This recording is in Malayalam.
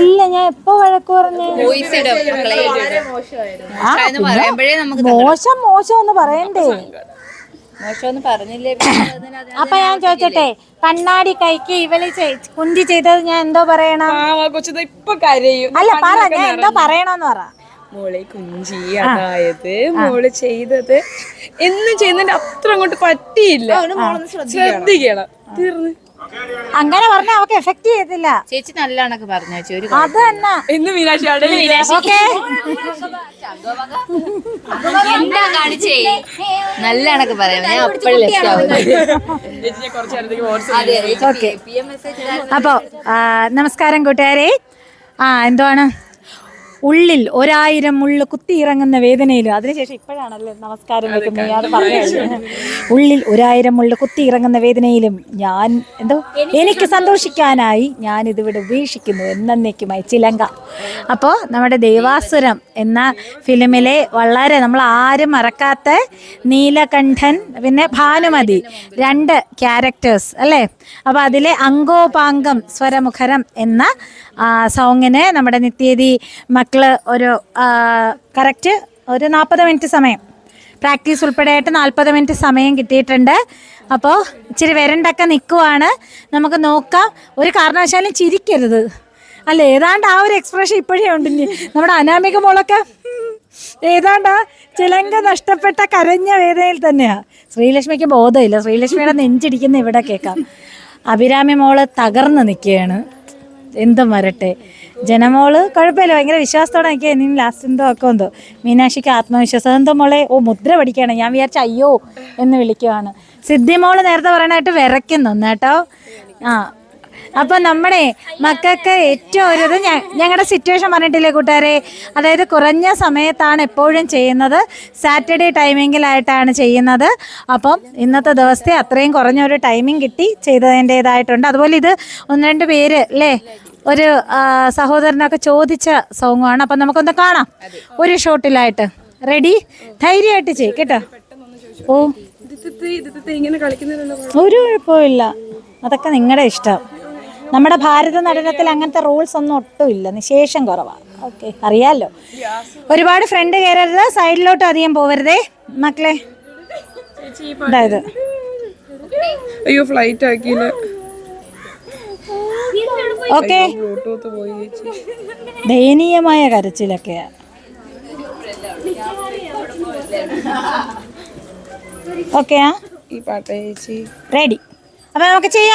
ഇല്ല ഞാൻ എപ്പോ വഴക്ക് പറഞ്ഞു മോശം മോശം എന്ന് പറയണ്ടേ? അപ്പൊ ഞാൻ ചോദിച്ചോട്ടെ കണ്ണാടി കൈക്ക് ഇവൾ ചെയ്- കുന്തി ചെയ്തത് ഞാൻ എന്തോ പറയണം? അല്ല പറ ഞാൻ എന്തോ പറയണോന്ന് പറ. മോളെ കുഞ്ചി അതായത് മോൾ ചെയ്തത് എന്നും ചെയ്യുന്നതിന്റെ അത്ര അങ്ങോട്ട് പറ്റിയില്ല. ശ്രദ്ധിക്കണം. തീർന്ന്. അങ്ങനെ പറഞ്ഞ അവക്ക് എഫക്ട് ചെയ്തില്ല ചേച്ചി നല്ല കണക്ക് പറഞ്ഞു ചേച്ചി ഒരു അത് തന്നെ എന്ന് മീനാക്ഷി അവിടെ ഓക്കെ. എന്താ കാണിച്ചേ? നല്ല കണക്ക് പറയണം ഞാൻ അപ്പോഴും ആവും അപ്പോ നമസ്കാരം കൂട്ടുകാരെ. ആ എന്തുവാണ്? ഉള്ളിൽ ഒരായിരം മുള്ളു കുത്തിയിറങ്ങുന്ന വേദനയിലും. അതിനുശേഷം ഇപ്പോഴാണല്ലോ നമസ്കാരം വെക്കുന്നത്. ഞാൻ പറഞ്ഞു ഉള്ളിൽ ഒരായിരം മുള്ളു കുത്തിയിറങ്ങുന്ന വേദനയിലും ഞാൻ എന്തോ എനിക്ക് സന്തോഷിക്കാനായി ഞാൻ ഇതിവിടെ ഉപേക്ഷിക്കുന്നു. എന്നേക്കുമായി ചിലങ്ക. അപ്പോൾ നമ്മുടെ ദേവാസുരം എന്ന ഫിലിമിലെ വളരെ നമ്മൾ ആരും മറക്കാത്ത നീലകണ്ഠൻ പിന്നെ ഭാനുമതി രണ്ട് ക്യാരക്ടേഴ്സ് അല്ലേ? അപ്പോൾ അതിലെ അങ്കോപാങ്കം സ്വരമുഖരം എന്ന സോങ്ങിന് നമ്മുടെ നിത്യതി ഒരു കറക്റ്റ് ഒരു നാൽപ്പത് മിനിറ്റ് സമയം. പ്രാക്ടീസ് ഉൾപ്പെടെയായിട്ട് നാൽപ്പത് മിനിറ്റ് സമയം കിട്ടിയിട്ടുണ്ട്. അപ്പോൾ ഇച്ചിരി വരണ്ടൊക്കെ നിൽക്കുവാണ് നമുക്ക് നോക്കാം. ഒരു കാരണവശാലും ചിരിക്കരുത്. അല്ല? ഏതാണ്ട് ആ ഒരു എക്സ്പ്രഷൻ ഇപ്പോഴേ ഉണ്ട്. നമ്മുടെ അനാമിക മോളൊക്കെ ഏതാണ്ട് ആ ചിലങ്ക നഷ്ടപ്പെട്ട കരഞ്ഞ വേദനയിൽ തന്നെയാ. ശ്രീലക്ഷ്മിക്ക് ബോധമില്ല. ശ്രീലക്ഷ്മിയുടെ നെഞ്ചിടിക്കുന്ന ഇവിടെ കേൾക്കാം. അഭിരാമി മോൾ തകർന്ന് നിൽക്കുകയാണ്. എന്തും വരട്ടെ. ജനമോൾ കുഴപ്പമില്ല. ഭയങ്കര വിശ്വാസത്തോടെ എനിക്ക് ഇനി ലാസ്റ്റ് എന്തോ ഒക്കെ എന്തോ. മീനാക്ഷിക്ക് ആത്മവിശ്വാസം. എന്തോ മോളെ ഓ മുദ്ര പഠിക്കുകയാണ്. ഞാൻ വിചാരിച്ച അയ്യോ എന്ന് വിളിക്കുവാണ്. സിദ്ധി മോൾ നേരത്തെ പറയണായിട്ട് വിറയ്ക്കുന്നു. കേട്ടോ. ആ അപ്പം നമ്മുടെ മക്കൾക്ക് ഏറ്റവും ഒരു ഇത് ഞങ്ങളുടെ സിറ്റുവേഷൻ പറഞ്ഞിട്ടില്ലേ കൂട്ടുകാരെ? അതായത് കുറഞ്ഞ സമയത്താണ് എപ്പോഴും ചെയ്യുന്നത്. സാറ്റർഡേ ടൈമിങ്ങിലായിട്ടാണ് ചെയ്യുന്നത്. അപ്പം ഇന്നത്തെ ദിവസത്തെ അത്രയും കുറഞ്ഞ ഒരു ടൈമിംഗ് കിട്ടി ചെയ്തതിന്റെതായിട്ടുണ്ട് അതുപോലെ ഇത് ഒന്ന് രണ്ട് പേര് അല്ലേ ഒരു സഹോദരനൊക്കെ ചോദിച്ച സോങ്ങാണ് അപ്പം നമുക്കൊന്ന് കാണാം. ഒരു ഷോട്ടിലായിട്ട്. റെഡി ധൈര്യമായിട്ട് ചെയ് കേട്ടോ. ഓ. ഇങ്ങനെ കളിക്കുന്നില്ല ഒരു കുഴപ്പമില്ല അതൊക്കെ നിങ്ങളുടെ ഇഷ്ടം. നമ്മുടെ ഭാരത നടനത്തിൽ അങ്ങനത്തെ റൂൾസ് ഒന്നും ഒട്ടുമില്ല നിശേഷം കുറവാണ് ഓക്കെ അറിയാലോ? ഒരുപാട് ഫ്രണ്ട് കയറരുത്. സൈഡിലോട്ട് അധികം പോവരുതേ. മക്കളെ അതായത് അയ്യോ ഫ്ലൈറ്റ് ആക്കിയില്ല. ഓക്കെ ദയനീയമായ കരച്ചിലൊക്കെയാ. ഓക്കെയാ ഈ പാട്ട് ചേച്ചി. റെഡി അപ്പൊ നമുക്ക് ചെയ്യാം.